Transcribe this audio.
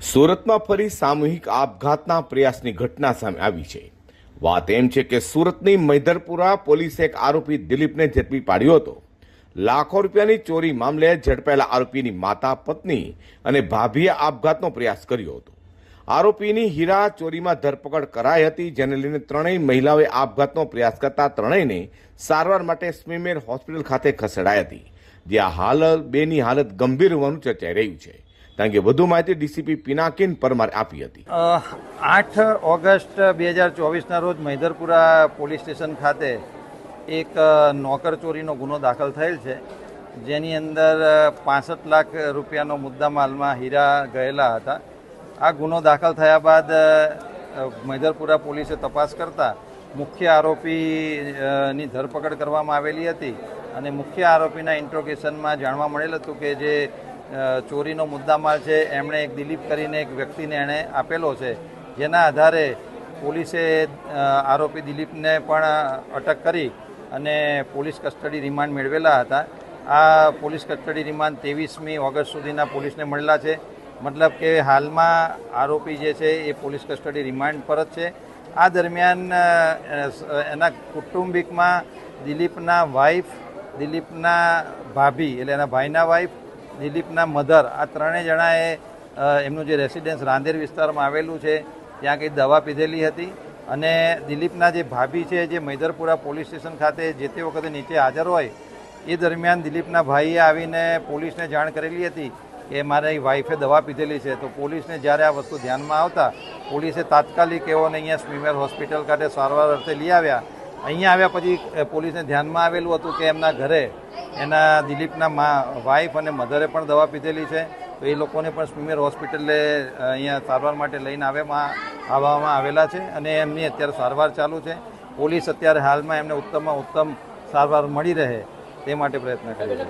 સુરતમાં ફરી સામૂહિક આપઘાતના પ્રયાસની ઘટના સામે આવી છે. વાત એમ છે કે સુરતની મૈધરપુરા પોલીસે એક આરોપી દિલીપને ઝડપી પાડ્યો હતો. લાખો રૂપિયાની ચોરી મામલે ઝડપાયેલા આરોપીની માતા, પત્ની અને ભાભીએ આપઘાતનો પ્રયાસ કર્યો હતો. આરોપીની હીરા ચોરીમાં ધરપકડ કરાઈ હતી, જેને લઈને ત્રણેય મહિલાઓએ આપઘાતનો પ્રયાસ કરતા ત્રણેયને સારવાર માટે સ્મીમેર હોસ્પિટલ ખાતે ખસેડાઈ હતી, જ્યાં હાલ બેની હાલત ગંભીર હોવાનું ચર્ચાઈ રહ્યું છે. કારણ કે વધુ માહિતી ડીસીપી પિનાકિન પરમારે આપી હતી. આઠ ઓગસ્ટ બે હજાર ચોવીસના રોજ મૈધરપુરા પોલીસ સ્ટેશન ખાતે એક નોકર ચોરીનો ગુનો દાખલ થયેલ છે, જેની અંદર પાસઠ લાખ રૂપિયાનો મુદ્દામાલમાં હીરા ગયેલા હતા. આ ગુનો દાખલ થયા બાદ મહિધરપુરા પોલીસે તપાસ કરતા મુખ્ય આરોપીની ધરપકડ કરવામાં આવેલી હતી અને મુખ્ય આરોપીના ઇન્ટ્રોગેશનમાં જાણવા મળેલ હતું કે જે ચોરીનો મુદ્દામાલ છે, એમણે એક દિલીપ કરીને એક વ્યક્તિને એણે આપેલો છે, જેના આધારે પોલીસે આરોપી દિલીપને પણ અટક કરી અને પોલીસ કસ્ટડી રિમાન્ડ મેળવેલા હતા. આ પોલીસ કસ્ટડી રિમાન્ડ ત્રેવીસમી ઓગસ્ટ સુધીના પોલીસને મળેલા છે. મતલબ કે હાલમાં આરોપી જે છે, એ પોલીસ કસ્ટડી રિમાન્ડ પર જ છે. આ દરમિયાન એના કુટુંબિકમાં દિલીપના વાઈફ દિલીપના ભાભી, એટલે એના ભાઈના વાઈફ દિલીપના મધર. આ ત્રણેય જણાએ એમનું જે રેસિડેન્સ રાંદેર વિસ્તારમાં આવેલું છે, ત્યાં કંઈ દવા પીધેલી હતી. અને દિલીપના જે ભાભી છે, જે મૈદરપુરા પોલીસ સ્ટેશન ખાતે જે તે વખતે નીચે હાજર હોય, એ દરમિયાન દિલીપના ભાઈએ આવીને પોલીસને જાણ કરેલી હતી કે મારી વાઈફે દવા પીધેલી છે. તો પોલીસને જ્યારે આ વસ્તુ ધ્યાનમાં આવતા, પોલીસે તાત્કાલિક એઓને અહીંયા સ્મીમેર હોસ્પિટલ ખાતે સારવાર અર્થે લઈ આવ્યા. અહીંયા આવ્યા પછી પોલીસને ધ્યાનમાં આવેલું હતું કે એમના ઘરે એના દિલીપના મા વાઈફ અને મધરે પણ દવા પીધેલી છે. તો એ લોકોને પણ સ્મીમેર હોસ્પિટલે અહીંયા સારવાર માટે લઈને આવ્યામાં આવવામાં આવેલા છે અને એમની અત્યારે સારવાર ચાલુ છે. પોલીસ અત્યારે હાલમાં એમને ઉત્તમમાં ઉત્તમ સારવાર મળી રહે તે માટે પ્રયત્ન કરે છે.